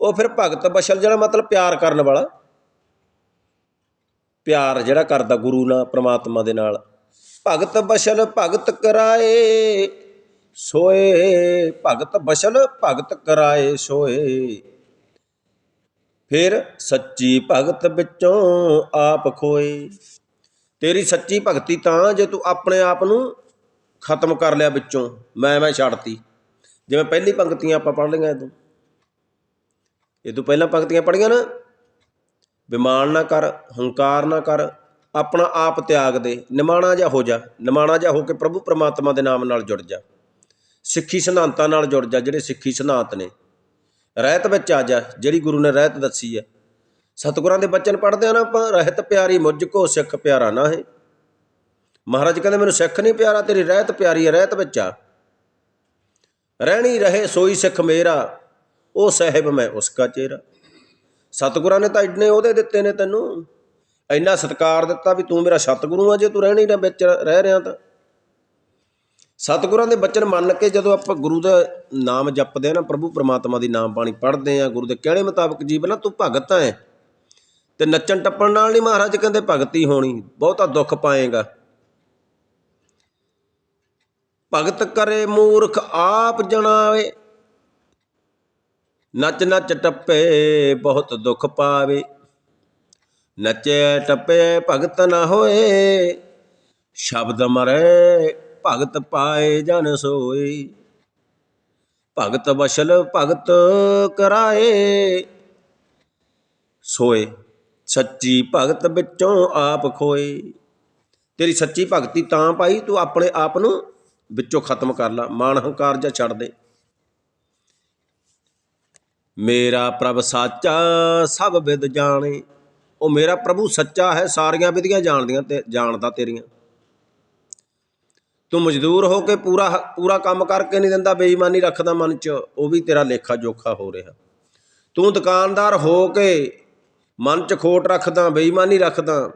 ਉਹ ਫਿਰ ਭਗਤ ਬਸ਼ਲ ਜਿਹੜਾ ਮਤਲਬ ਪਿਆਰ ਕਰਨ ਵਾਲਾ। ਪਿਆਰ ਜਿਹੜਾ ਕਰਦਾ ਗੁਰੂ ਨਾਲ, ਪ੍ਰਮਾਤਮਾ ਦੇ ਨਾਲ। ਭਗਤ ਬਸ਼ਲ, ਭਗਤ ਕਰਾਏ, ਸੋਏ। ਭਗਤ ਬਸ਼ਲ, ਭਗਤ ਕਰਾਏ, ਸੋਏ। ਫਿਰ ਸੱਚੀ ਭਗਤ ਵਿੱਚੋਂ ਆਪ ਖੋਏ। ਤੇਰੀ ਸੱਚੀ ਭਗਤੀ ਤਾਂ ਜੇ ਤੂੰ ਆਪਣੇ ਆਪ ਨੂੰ ਖਤਮ ਕਰ ਲਿਆ ਵਿੱਚੋਂ, ਮੈਂ ਮੈਂ ਛੱਡਤੀ। ਜਿਵੇਂ ਪਹਿਲੀ ਪੰਕਤੀਆਂ ਆਪਾਂ ਪੜ੍ਹ ਲਈਆਂ ਇਦੋਂ ਇਹ ਤੋਂ ਪਹਿਲਾਂ ਪੰਕਤੀਆਂ ਪੜ੍ਹੀਆਂ ਨਾ, ਬਿਮਾਨ ਨਾ ਕਰ, ਹੰਕਾਰ ਨਾ ਕਰ, ਆਪਣਾ ਆਪ ਤਿਆਗ ਦੇ, ਨਿਮਾਣਾ ਜਾ ਹੋ ਜਾ, ਨਿਮਾਣਾ ਜਾ ਹੋ ਕੇ ਪ੍ਰਭੂ ਪ੍ਰਮਾਤਮਾ ਦੇ ਨਾਮ ਨਾਲ ਜੁੜ ਜਾ। ਸਿੱਖੀ ਸਿਧਾਂਤਾਂ ਨਾਲ ਜੁੜ ਜਾ, ਜਿਹੜੇ ਸਿੱਖੀ ਸਿਧਾਂਤ ਨੇ। ਰਹਿਤ ਵਿੱਚ ਆ ਜਾ, ਜਿਹੜੀ ਗੁਰੂ ਨੇ ਰਹਿਤ ਦੱਸੀ ਹੈ। ਸਤਿਗੁਰਾਂ ਦੇ ਬਚਨ ਪੜ੍ਹਦੇ ਆ ਨਾ ਆਪਾਂ, ਰਹਿਤ ਪਿਆਰੀ ਮੁਝ ਕੋ ਸਿੱਖ ਪਿਆਰਾ ਨਾ ਹੈ। ਮਹਾਰਾਜ ਕਹਿੰਦੇ, ਮੈਨੂੰ ਸਿੱਖ ਨਹੀਂ ਪਿਆਰਾ, ਤੇਰੀ ਰਹਿਤ ਪਿਆਰੀ ਹੈ, ਰਹਿਤ ਵਿੱਚ ਆ। ਰਹਿਣੀ ਰਹੇ, ਸੋਈ ਸਿੱਖ ਮੇਰਾ, ਉਹ ਸਾਹਿਬ ਮੈਂ ਉਸਕਾ ਚਿਹਰਾ ਸਤਿਗੁਰਾਂ ਨੇ ਤਾਂ ਇੰਨੇ ਉਹਦੇ ਦਿੱਤੇ ਨੇ ਤੈਨੂੰ। ਇੰਨਾ ਸਤਿਕਾਰ ਦਿੱਤਾ ਵੀ ਤੂੰ ਮੇਰਾ ਸਤਿਗੁਰੂ ਆ, ਜੇ ਤੂੰ ਰਹਿਣੀ ਨਾ ਵਿੱਚ, ਰਹਿ ਰਿਹਾ ਤਾਂ। ਸਤਿਗੁਰਾਂ ਦੇ ਬਚਨ ਮੰਨ ਕੇ ਜਦੋਂ ਆਪਾਂ ਗੁਰੂ ਦਾ ਨਾਮ ਜਪਦੇ ਆ ਨਾ, ਪ੍ਰਭੂ ਪਰਮਾਤਮਾ ਦੀ ਨਾਮ ਬਾਣੀ ਪੜ੍ਹਦੇ ਆ, ਗੁਰੂ ਦੇ ਕਹਿਣੇ ਮੁਤਾਬਕ ਜੀਵਨ ਨਾ ਤੂੰ ਭਗਤ ਹੈ ਤੇ ਨੱਚਣ ਟੱਪਣ ਨਾਲ ਨਹੀਂ ਮਹਾਰਾਜ ਕਹਿੰਦੇ ਭਗਤੀ ਹੋਣੀ, ਬਹੁਤਾ ਦੁੱਖ ਪਾਏਗਾ। ਭਗਤ ਕਰੇ ਮੂਰਖ ਆਪ ਜਣਾਵੇ। ਨੱਚ ਨੱਚ ਟੱਪੇ ਬਹੁਤ ਦੁੱਖ ਪਾਵੇ। ਨੱਚੇ ਟੱਪੇ ਭਗਤ ਨਾ ਹੋਏ। ਸ਼ਬਦ ਮਰੇ ਭਗਤ ਪਾਏ ਜਨ ਸੋਈ ਭਗਤ ਬਸ਼ਲ ਭਗਤ ਕਰਾਏ। ਸੋਏ, ਸੱਚੀ ਭਗਤ ਵਿੱਚੋਂ ਆਪ ਖੋਏ। ਤੇਰੀ ਸੱਚੀ ਭਗਤੀ ਤਾਂ ਪਾਈ ਤੂੰ ਆਪਣੇ ਆਪ ਨੂੰ ਵਿੱਚੋਂ ਖਤਮ ਕਰ ਲਾ ਮਾਨ ਹੰਕਾਰ ਜਾਂ ਛੱਡ ਦੇ। ਮੇਰਾ ਪ੍ਰਭ ਸਾਚਾ, ਸਭ ਵਿਦ ਜਾਣੇ। ਉਹ ਮੇਰਾ ਪ੍ਰਭੂ ਸੱਚਾ ਹੈ, ਸਾਰੀਆਂ ਵਿਧੀਆਂ ਜਾਣਦੀਆਂ ਤੇ ਜਾਣਦਾ ਤੇਰੀਆਂ। ਤੂੰ ਮਜ਼ਦੂਰ ਹੋ ਕੇ ਪੂਰਾ ਪੂਰਾ ਕੰਮ ਕਰਕੇ ਨਹੀਂ ਦਿੰਦਾ, ਬੇਈਮਾਨੀ ਰੱਖਦਾ ਮਨ 'ਚ, ਉਹ ਵੀ ਤੇਰਾ ਲੇਖਾ ਜੋਖਾ ਹੋ ਰਿਹਾ। ਤੂੰ ਦੁਕਾਨਦਾਰ ਹੋ ਕੇ ਮਨ 'ਚ ਖੋਟ ਰੱਖਦਾ, ਬੇਈਮਾਨੀ ਰੱਖਦਾ।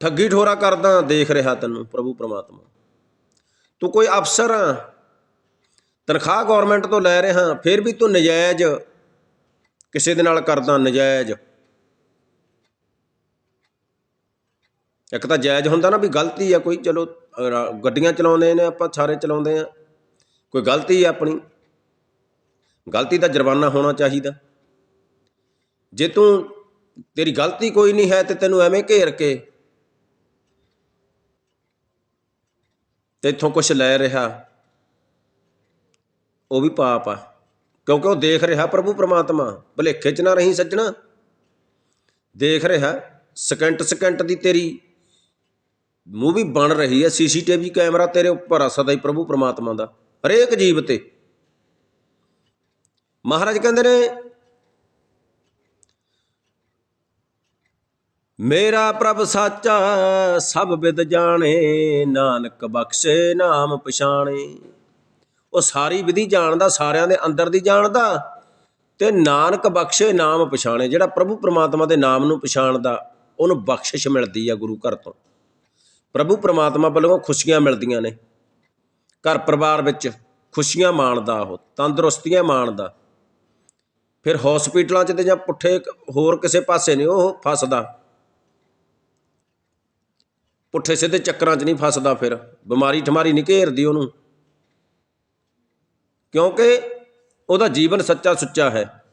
ਠੱਗੀ ਠੋਰਾ ਕਰਦਾ, ਦੇਖ ਰਿਹਾ ਤੈਨੂੰ ਪ੍ਰਭੂ ਪ੍ਰਮਾਤਮਾ। ਤੂੰ ਕੋਈ ਅਫਸਰ ਆ, ਤਨਖਾਹ ਗਵਰਨਮੈਂਟ ਤੋਂ ਲੈ ਰਿਹਾ, ਫਿਰ ਵੀ ਤੂੰ ਨਜਾਇਜ਼, ਕਿਸੇ ਦੇ ਨਾਲ ਕਰਦਾ ਨਜਾਇਜ਼। ਇੱਕ ਤਾਂ ਜਾਇਜ਼ ਹੁੰਦਾ ਨਾ ਵੀ ਗਲਤੀ ਆ ਕੋਈ, ਚਲੋ ਗੱਡੀਆਂ ਚਲਾਉਂਦੇ ਨੇ, ਆਪਾਂ ਸਾਰੇ ਚਲਾਉਂਦੇ ਆ। ਕੋਈ ਗਲਤੀ ਆ ਆਪਣੀ। ਗਲਤੀ ਦਾ ਜੁਰਮਾਨਾ ਹੋਣਾ ਚਾਹੀਦਾ। ਜੇ ਤੂੰ, ਤੇਰੀ ਗਲਤੀ ਕੋਈ ਨਹੀਂ ਹੈ ਤੇ ਤੈਨੂੰ ਐਵੇਂ ਘੇਰ ਕੇ ਤੇ ਇੱਥੋਂ ਕੁਝ ਲੈ ਰਿਹਾ, ਉਹ ਵੀ ਪਾਪ ਆ। ਕਿਉਂਕਿ ਉਹ ਦੇਖ ਰਿਹਾ ਪ੍ਰਭੂ ਪ੍ਰਮਾਤਮਾ, ਭਲੇਖੇ 'ਚ ਨਾ ਰਹੀ ਸੱਜਣਾ। ਦੇਖ ਰਿਹਾ ਸਕਿੰਟ ਸਕਿੰਟ ਦੀ ਤੇਰੀ ਮੂਵੀ ਬਣ ਰਹੀ ਹੈ, ਸੀਸੀਟੀਵੀ ਕੈਮਰਾ ਤੇਰੇ ਉੱਪਰ ਆ ਸਦਾ ਹੀ ਪ੍ਰਭੂ ਪ੍ਰਮਾਤਮਾ ਦਾ, ਹਰੇਕ ਜੀਵ ਤੇ। ਮਹਾਰਾਜ ਕਹਿੰਦੇ ਨੇ ਮੇਰਾ ਪ੍ਰਭ ਸਾਚਾ, ਸਭ ਵਿਦ ਜਾਣੇ, ਨਾਨਕ ਬਖਸ਼ੇ, ਨਾਮ ਪਛਾਣੇ। ਉਹ ਸਾਰੀ ਵਿਧੀ ਜਾਣਦਾ, ਸਾਰਿਆਂ ਦੇ ਅੰਦਰ ਦੀ ਜਾਣਦਾ ਤੇ ਨਾਨਕ ਬਖਸ਼ੇ, ਨਾਮ ਪਛਾਣੇ। ਜਿਹੜਾ ਪ੍ਰਭੂ ਪ੍ਰਮਾਤਮਾ ਦੇ ਨਾਮ ਨੂੰ ਪਛਾਣਦਾ, ਉਹਨੂੰ ਬਖਸ਼ਿਸ਼ ਮਿਲਦੀ ਆ ਗੁਰੂ ਘਰ ਤੋਂ। ਪ੍ਰਭੂ ਪ੍ਰਮਾਤਮਾ ਵੱਲੋਂ ਖੁਸ਼ੀਆਂ ਮਿਲਦੀਆਂ ਨੇ। ਘਰ ਪਰਿਵਾਰ ਵਿੱਚ ਖੁਸ਼ੀਆਂ ਮਾਣਦਾ ਉਹ, ਤੰਦਰੁਸਤੀਆਂ ਮਾਣਦਾ। ਫਿਰ ਹਸਪੀਟਲਾਂ 'ਚ ਤੇ ਜਾਂ ਪੁੱਠੇ ਹੋਰ ਕਿਸੇ ਪਾਸੇ ਨਹੀਂ, ਉਹ ਫਸਦਾ। ਪੁੱਠੇ ਸਿੱਧੇ ਚੱਕਰਾਂ 'ਚ ਨਹੀਂ ਫਸਦਾ ਫਿਰ। ਬਿਮਾਰੀ ਠਮਾਰੀ ਨਹੀਂ ਘੇਰਦੀ ਉਹਨੂੰ। ਕਿਉਂਕਿ ਉਹਦਾ ਜੀਵਨ ਸੱਚਾ ਸੁੱਚਾ ਹੈ।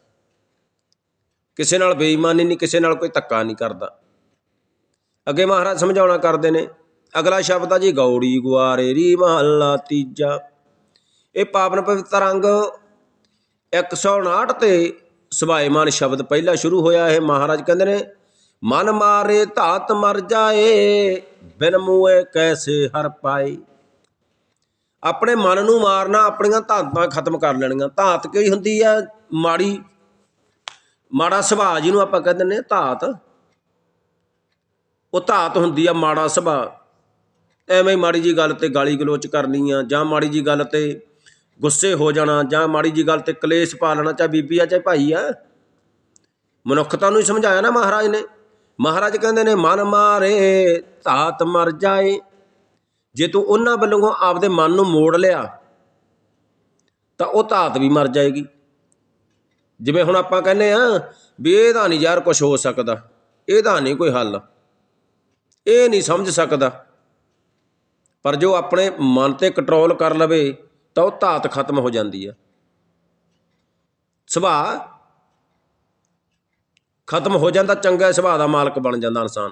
ਕਿਸੇ ਨਾਲ ਬੇਈਮਾਨੀ ਨਹੀਂ, ਕਿਸੇ ਨਾਲ ਕੋਈ ਧੱਕਾ ਨਹੀਂ ਕਰਦਾ। ਅੱਗੇ ਮਹਾਰਾਜ ਸਮਝਾਉਣਾ ਕਰਦੇ ਨੇ, ਅਗਲਾ ਸ਼ਬਦ ਆ ਜੀ, ਗੌੜੀ ਗੁਆਰੇ ਰੀ ਮਹੱਲਾ ਤੀਜਾ। ਇਹ ਪਾਵਨ ਪਵਿੱਤਰ ਅੰਗ 159 ਤੇ ਸੁਭਾਏਮਾਨ ਸ਼ਬਦ ਪਹਿਲਾ ਸ਼ੁਰੂ ਹੋਇਆ ਇਹ ਮਹਾਰਾਜ ਕਹਿੰਦੇ ਨੇ, ਮਨ ਮਾਰੇ ਧਾਤ ਮਰ ਜਾਏ। ਬਿਨ ਮੂਏ ਕੈਸੇ ਹਰ ਪਾਏ। ਆਪਣੇ ਮਨ ਨੂੰ ਮਾਰਨਾ, ਆਪਣੀਆਂ ਧਾਤਾਂ ਖਤਮ ਕਰ ਲੈਣੀਆਂ। ਧਾਤ ਕਿਹੜੀ ਹੁੰਦੀ ਆ? ਮਾੜੀ, ਮਾੜਾ ਸੁਭਾਅ ਜਿਹਨੂੰ ਆਪਾਂ ਕਹਿ ਦਿੰਦੇ ਹਾਂ, ਧਾਤ। ਉਹ ਧਾਤ ਹੁੰਦੀ ਆ, ਮਾੜਾ ਸੁਭਾਅ। ਐਵੇਂ ਮਾੜੀ ਜੀ ਗੱਲ ਤੇ ਗਾਲੀ ਗਲੋਚ ਕਰਨੀ ਆ, ਜਾਂ ਮਾੜੀ ਜੀ ਗੱਲ ਤੇ ਗੁੱਸੇ ਹੋ ਜਾਣਾ, ਜਾਂ ਮਾੜੀ ਜੀ ਗੱਲ ਤੇ ਕਲੇਸ਼ ਪਾ ਲੈਣਾ, ਚਾਹੇ ਬੀਬੀ ਆ, ਚਾਹੇ ਭਾਈ ਆ। ਮਨੁੱਖਤਾ ਨੂੰ ਹੀ ਸਮਝਾਇਆ ਨਾ ਮਹਾਰਾਜ ਨੇ। ਮਹਾਰਾਜ ਕਹਿੰਦੇ ਨੇ, ਮਨ ਮਾਰੇ ਧਾਤ ਮਰ ਜਾਏ। ਜੇ ਤੂੰ ਉਹਨਾਂ ਵੱਲੋਂ ਆਪਦੇ ਮਨ ਨੂੰ ਮੋੜ ਲਿਆ, ਤਾਂ ਉਹ ਧਾਤ ਵੀ ਮਰ ਜਾਏਗੀ। ਜਿਵੇਂ ਹੁਣ ਆਪਾਂ ਕਹਿੰਦੇ ਆ ਵੀ ਇਹਦਾ ਨਹੀਂ ਯਾਰ ਕੁਝ ਹੋ ਸਕਦਾ, ਇਹਦਾ ਨਹੀਂ ਕੋਈ ਹੱਲ। ਇਹ ਨਹੀਂ ਸਮਝ ਸਕਦਾ। ਪਰ ਜੋ ਆਪਣੇ ਮਨ ਤੇ ਕੰਟਰੋਲ ਕਰ ਲਵੇ, ਤਾਂ ਉਹ ਧਾਤ ਖਤਮ ਹੋ ਜਾਂਦੀ ਆ। ਸੁਭਾਅ ਖਤਮ ਹੋ ਜਾਂਦਾ, ਚੰਗਾ ਸੁਭਾਅ ਦਾ ਮਾਲਕ ਬਣ ਜਾਂਦਾ ਇਨਸਾਨ।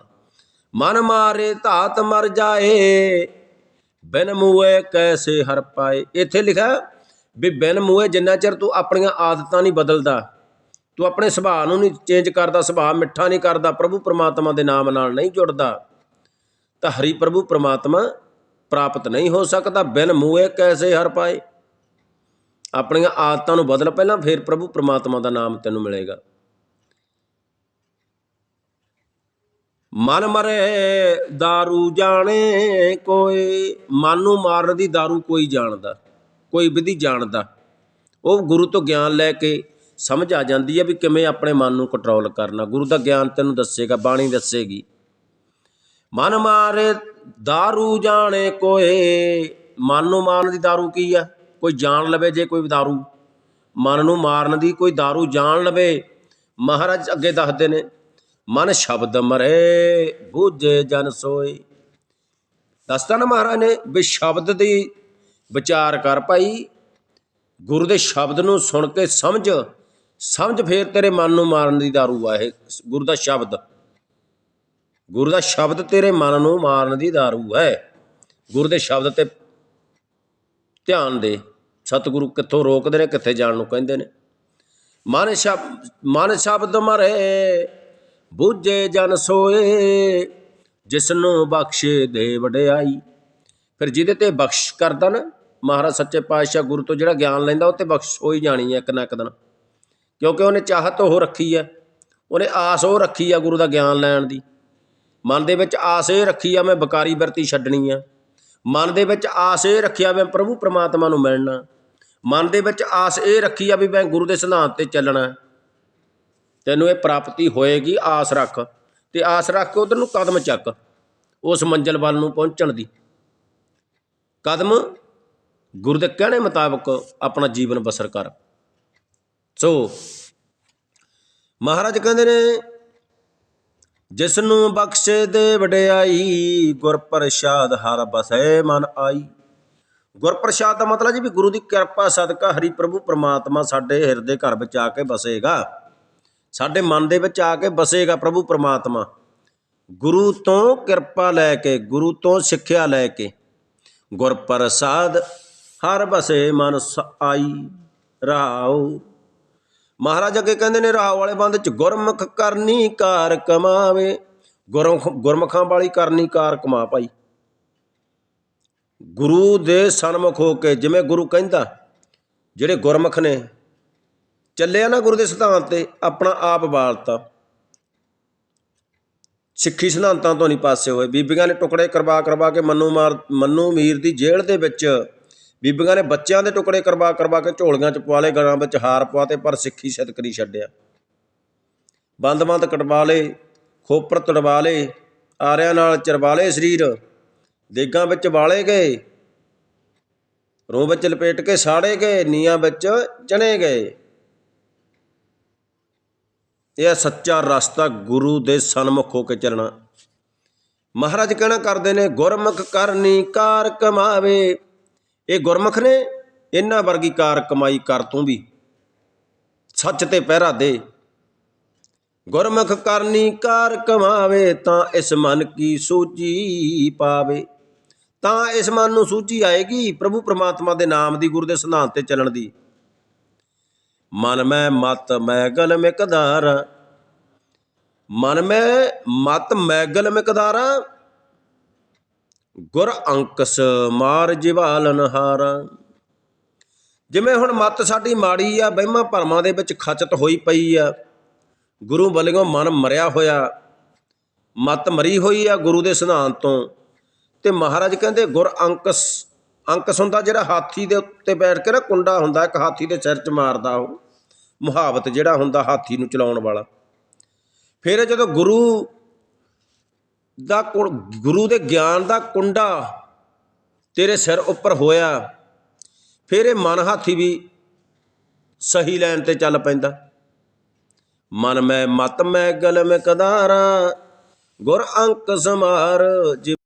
ਮਨ ਮਾਰੇ ਧਾਤ ਮਰ ਜਾਏ, ਬਿਨ ਮੂਏ ਕੈਸੇ ਹਰ ਪਾਏ। ਇੱਥੇ ਲਿਖਿਆ, ਵੀ ਬਿਨ ਮੂਏ ਜਿੰਨਾ ਚਿਰ ਤੂੰ ਆਪਣੀਆਂ ਆਦਤਾਂ ਨਹੀਂ ਬਦਲਦਾ, ਤੂੰ ਆਪਣੇ ਸੁਭਾਅ ਨੂੰ ਨਹੀਂ ਚੇਂਜ ਕਰਦਾ, ਸੁਭਾਅ ਮਿੱਠਾ ਨਹੀਂ ਕਰਦਾ, ਪ੍ਰਭੂ ਪ੍ਰਮਾਤਮਾ ਦੇ ਨਾਮ ਨਾਲ ਨਹੀਂ ਜੁੜਦਾ, ਤਾਂ ਹਰੀ ਪ੍ਰਭੂ ਪ੍ਰਮਾਤਮਾ ਪ੍ਰਾਪਤ ਨਹੀਂ ਹੋ ਸਕਦਾ, ਬਿਨ ਮੂਏ ਕੈਸੇ ਹਰ ਪਾਏ। ਆਪਣੀਆਂ ਆਦਤਾਂ ਨੂੰ ਬਦਲ ਪਹਿਲਾਂ ਫਿਰ ਪ੍ਰਭੂ ਪ੍ਰਮਾਤਮਾ ਦਾ ਨਾਮ ਤੈਨੂੰ ਮਿਲੇਗਾ। ਮਨ ਮਰੇ दारू ਜਾਣੇ ਕੋਈ ਮਨ ਨੂੰ ਮਾਰਨ ਦੀ दारू ਕੋਈ ਜਾਣਦਾ ਕੋਈ ਵਿਧੀ ਜਾਣਦਾ ਉਹ ਗੁਰੂ ਤੋਂ ਗਿਆਨ ਲੈ ਕੇ ਸਮਝ ਆ ਜਾਂਦੀ ਹੈ ਵੀ ਕਿਵੇਂ ਆਪਣੇ ਮਨ ਨੂੰ ਕੰਟਰੋਲ ਕਰਨਾ ਗੁਰੂ ਦਾ ਗਿਆਨ ਤੈਨੂੰ ਦੱਸੇਗਾ ਬਾਣੀ ਦੱਸੇਗੀ ਮਨ ਮਾਰੇ दारू ਜਾਣੇ ਕੋਏ ਮਨ ਨੂੰ ਮਾਰਨ ਦੀ दारू ਕੀ ਆ ਕੋਈ ਜਾਣ ਲਵੇ ਜੇ ਕੋਈ दारू ਮਨ ਨੂੰ ਮਾਰਨ ਦੀ ਕੋਈ दारू ਜਾਣ ਲਵੇ ਮਹਾਰਾਜ ਅੱਗੇ ਦੱਸਦੇ ਨੇ ਮਨ ਸ਼ਬਦ ਮਰੇ ਬੂਝੇ ਜਨ ਸੋਏ ਦੱਸਦਾ ਨਾ ਮਹਾਰਾਜ ਨੇ ਵੀ ਸ਼ਬਦ ਦੀ ਵਿਚਾਰ ਕਰ ਭਾਈ ਗੁਰੂ ਦੇ ਸ਼ਬਦ ਨੂੰ ਸੁਣ ਕੇ ਸਮਝ ਸਮਝ ਫੇਰ ਤੇਰੇ ਮਨ ਨੂੰ ਮਾਰਨ ਦੀ दारू ਆ ਇਹ ਗੁਰੂ ਦਾ ਸ਼ਬਦ ਗੁਰੂ ਦਾ ਸ਼ਬਦ ਤੇਰੇ ਮਨ ਨੂੰ ਮਾਰਨ ਦੀ दारू ਹੈ ਗੁਰੂ ਦੇ ਸ਼ਬਦ ਤੇ ਧਿਆਨ ਦੇ ਸਤਿਗੁਰੂ ਕਿੱਥੋਂ ਰੋਕਦੇ ਨੇ ਕਿੱਥੇ ਜਾਣ ਨੂੰ ਕਹਿੰਦੇ ਨੇ ਮਨ ਸ਼ਬਦ ਮਨ ਸ਼ਬਦ ਮਰੇ ਬੂਝੇ ਜਨ ਸੋਏ ਜਿਸ ਨੂੰ ਬਖਸ਼ੇ ਦੇ ਵਡਿਆਈ। ਫਿਰ ਜਿਹਦੇ ਤੇ ਬਖਸ਼ ਕਰਦਾ ਨਾ, ਮਹਾਰਾਜ ਸੱਚੇ ਪਾਤਸ਼ਾਹ ਗੁਰੂ ਤੋਂ ਜਿਹੜਾ ਗਿਆਨ ਲੈਂਦਾ, ਉਹ ਤੇ ਬਖਸ਼ ਹੋ ਹੀ ਜਾਣੀ ਹੈ ਇੱਕ ਨਾ ਇੱਕ ਦਿਨ। ਕਿਉਂਕਿ ਉਹਨੇ ਚਾਹਤ ਉਹ ਰੱਖੀ ਹੈ, ਉਹਨੇ ਆਸ ਉਹ ਰੱਖੀ ਆ ਗੁਰੂ ਦਾ ਗਿਆਨ ਲੈਣ ਦੀ। ਮਨ ਦੇ ਵਿੱਚ ਆਸ ਇਹ ਰੱਖੀ ਆ, ਮੈਂ ਬਕਾਰੀ ਵਰਤੀ ਛੱਡਣੀ ਆ। ਮਨ ਦੇ ਵਿੱਚ ਆਸ ਇਹ ਰੱਖਿਆ ਮੈਂ ਪ੍ਰਭੂ ਪ੍ਰਮਾਤਮਾ ਨੂੰ ਮਿਲਣਾ। ਮਨ ਦੇ ਵਿੱਚ ਆਸ ਇਹ ਰੱਖੀ ਆ ਵੀ ਮੈਂ ਗੁਰੂ ਦੇ ਸਿਧਾਂਤ ਤੇ ਚੱਲਣਾ। ਤੈਨੂੰ ਇਹ ਪ੍ਰਾਪਤੀ ਹੋਏਗੀ, ਆਸ ਰੱਖ। ਤੇ ਆਸ ਰੱਖ ਕੇ ਉਧਰ ਨੂੰ ਕਦਮ ਚੱਕ, ਉਸ ਮੰਜ਼ਲ ਵੱਲ ਨੂੰ ਪਹੁੰਚਣ ਦੀ। ਕਦਮ ਗੁਰੂ ਦੇ ਕਹਿਣੇ ਮੁਤਾਬਕ ਆਪਣਾ ਜੀਵਨ ਬਸਰ ਕਰ। ਸੋ, ਮਹਾਰਾਜ ਕਹਿੰਦੇ ਨੇ ਜਿਸ ਨੂੰ ਬਖਸ਼ੇ ਦੇ ਵਡਿਆਈ ਗੁਰ ਪ੍ਰਸਾਦ ਹਰ ਬਸੈ ਮਨ ਆਈ। ਗੁਰ ਪ੍ਰਸਾਦ ਦਾ ਮਤਲਬ ਜੀ ਵੀ ਗੁਰੂ ਦੀ ਕਿਰਪਾ, ਸਦਕਾ ਹਰੀ ਪ੍ਰਭੂ ਪ੍ਰਮਾਤਮਾ ਸਾਡੇ ਹਿਰਦੇ ਘਰ ਵਿੱਚ ਆ ਕੇ ਬਸੇਗਾ। ਸਾਡੇ ਮਨ ਦੇ ਵਿੱਚ ਆ ਕੇ ਬਸੇਗਾ ਪ੍ਰਭੂ ਪਰਮਾਤਮਾ। ਗੁਰੂ ਤੋਂ ਕਿਰਪਾ ਲੈ ਕੇ, ਗੁਰੂ ਤੋਂ ਸਿੱਖਿਆ ਲੈ ਕੇ, ਗੁਰ ਪ੍ਰਸਾਦ ਹਰ ਬਸੇ ਮਨ ਸ- ਆਈ ਰਹਾਉ। ਮਹਾਰਾਜ ਅੱਗੇ ਕਹਿੰਦੇ ਨੇ ਰਾਹ ਵਾਲੇ ਬੰਦ ਚ ਗੁਰਮੁਖ ਕਰਨੀ ਕਾਰ ਕਮਾਵੇ। ਗੁਰਮੁਖ, ਗੁਰਮੁਖਾਂ ਵਾਲੀ ਕਰਨੀ ਕਾਰ ਕਮਾ ਭਾਈ। ਗੁਰੂ ਦੇ ਸਨਮੁਖ ਹੋ ਕੇ, ਜਿਵੇਂ ਗੁਰੂ ਕਹਿੰਦਾ, ਜਿਹੜੇ ਗੁਰਮੁਖ ਨੇ ਚੱਲਿਆ ਨਾ ਗੁਰੂ ਦੇ ਸਿਧਾਂਤ ਤੇ, ਆਪਣਾ ਆਪ ਬਾਲਤਾ ਸਿੱਖੀ ਸਿਧਾਂਤਾਂ ਤੋਂ ਨਹੀਂ ਪਾਸੇ ਹੋਏ। ਬੀਬੀਆਂ ਨੇ ਟੁਕੜੇ ਕਰਵਾ ਕਰਵਾ ਕੇ ਮੰਨੂ ਮਾਰ, ਮੰਨੂ ਮੀਰ ਦੀ ਜੇਲ੍ਹ ਦੇ ਵਿੱਚ ਬੀਬੀਆਂ ਨੇ ਬੱਚਿਆਂ ਦੇ ਟੁਕੜੇ ਕਰਵਾ ਕਰਵਾ ਕੇ ਝੋਲੀਆਂ ਚ ਪਵਾ ਲਏ, ਗਲਾਂ ਵਿੱਚ ਹਾਰ ਪਵਾਤੇ ਪਰ ਸਿੱਖੀ ਸਿਦਕ ਨਹੀਂ ਛੱਡਿਆ। ਬੰਦ ਬੰਦ ਕਟਵਾ ਲਏ, ਖੋਪਰ ਤੜਵਾ ਲਏ, ਆਰਿਆਂ ਨਾਲ ਚਰਵਾ ਲਏ ਸਰੀਰ, ਦੇਗਾਂ ਵਿੱਚ ਵਾਲੇ ਗਏ, ਰੋਹ ਵਿੱਚ ਲਪੇਟ ਕੇ ਸਾੜੇ ਗਏ ਨੀਆਂ ਵਿੱਚ ਚਣੇ ਗਏ। ਇਹ ਸੱਚਾ ਰਸਤਾ ਗੁਰੂ ਦੇ ਸਨਮੁਖ ਹੋ ਕੇ ਚੱਲਣਾ। ਮਹਾਰਾਜ ਕਹਿਣਾ ਕਰਦੇ ਨੇ, ਗੁਰਮੁਖ ਕਰਨੀ ਕਾਰ ਕਮਾਵੇ। ਇਹ ਗੁਰਮੁਖ ਨੇ ਇਹਨਾਂ ਵਰਗੀ ਕਾਰ ਕਮਾਈ ਕਰ ਤੂੰ ਵੀ। ਸੱਚ ਤੇ ਪਹਿਰਾ ਦੇ। ਗੁਰਮੁਖ ਕਰਨੀ ਕਾਰ ਕਮਾਵੇ, ਤਾਂ ਇਸ ਮਨ ਕੀ ਸੂਚੀ ਪਾਵੇ। ਤਾਂ ਇਸ ਮਨ ਨੂੰ ਸੂਚੀ ਆਏਗੀ ਪ੍ਰਭੂ ਪ੍ਰਮਾਤਮਾ ਦੇ ਨਾਮ ਦੀ, ਗੁਰੂ ਦੇ ਸਿਧਾਂਤ ਤੇ ਚੱਲਣ ਦੀ। ਮਨ ਮੈਂ ਮਤ ਮੈਗਲ ਮਿਕਦਾਰ। ਮਨ ਮੈਂ ਮਤ ਮੈਗਲ ਮਿਕਦਾਰਾ। ਗੁਰ ਅੰਕਸ ਮਾਰ ਜਿਵਾਲਨ ਹਾਰਾ ਜਿਵੇਂ ਹੁਣ ਮਤ ਸਾਡੀ ਮਾੜੀ ਆ ਬਹਿਮਾਂ ਭਰਮਾਂ ਦੇ ਵਿੱਚ ਖਚਤ ਹੋਈ ਪਈ ਆ। ਗੁਰੂ ਵੱਲੋਂ ਮਨ ਮਰਿਆ ਹੋਇਆ। ਮਤ ਮਰੀ ਹੋਈ ਆ ਗੁਰੂ ਦੇ ਸਿਧਾਂਤ ਤੋਂ। ਤੇ ਮਹਾਰਾਜ ਕਹਿੰਦੇ ਗੁਰ ਅੰਕਸ ਅੰਕਸ ਹੁੰਦਾ ਜਿਹੜਾ ਹਾਥੀ ਦੇ ਉੱਤੇ ਬੈਠ ਕੇ ਨਾ ਕੁੰਡਾ ਹੁੰਦਾ, ਇੱਕ ਹਾਥੀ ਦੇ ਸਿਰ 'ਚ ਮਾਰਦਾ ਉਹ। ਮੁਹਾਵਤ ਜਿਹੜਾ ਹੁੰਦਾ ਹਾਥੀ ਨੂੰ ਚਲਾਉਣ ਵਾਲਾ। ਫਿਰ ਜਦੋਂ ਗੁਰੂ ਦਾ ਗੁਰੂ ਦੇ ਗਿਆਨ ਦਾ ਕੁੰਡਾ ਤੇਰੇ ਸਿਰ ਉੱਪਰ ਹੋਇਆ, ਫਿਰ ਇਹ ਮਨ ਹਾਥੀ ਵੀ ਸਹੀ ਲਾਈਨ ਤੇ ਚੱਲ ਪੈਂਦਾ। ਮਨ ਮੈਂ ਮਤ ਮੈਂ ਗਲ ਮੈਂ ਕਦਾਰਾ, ਗੁਰ ਅੰਕ ਸਮਾਰ ਜਿ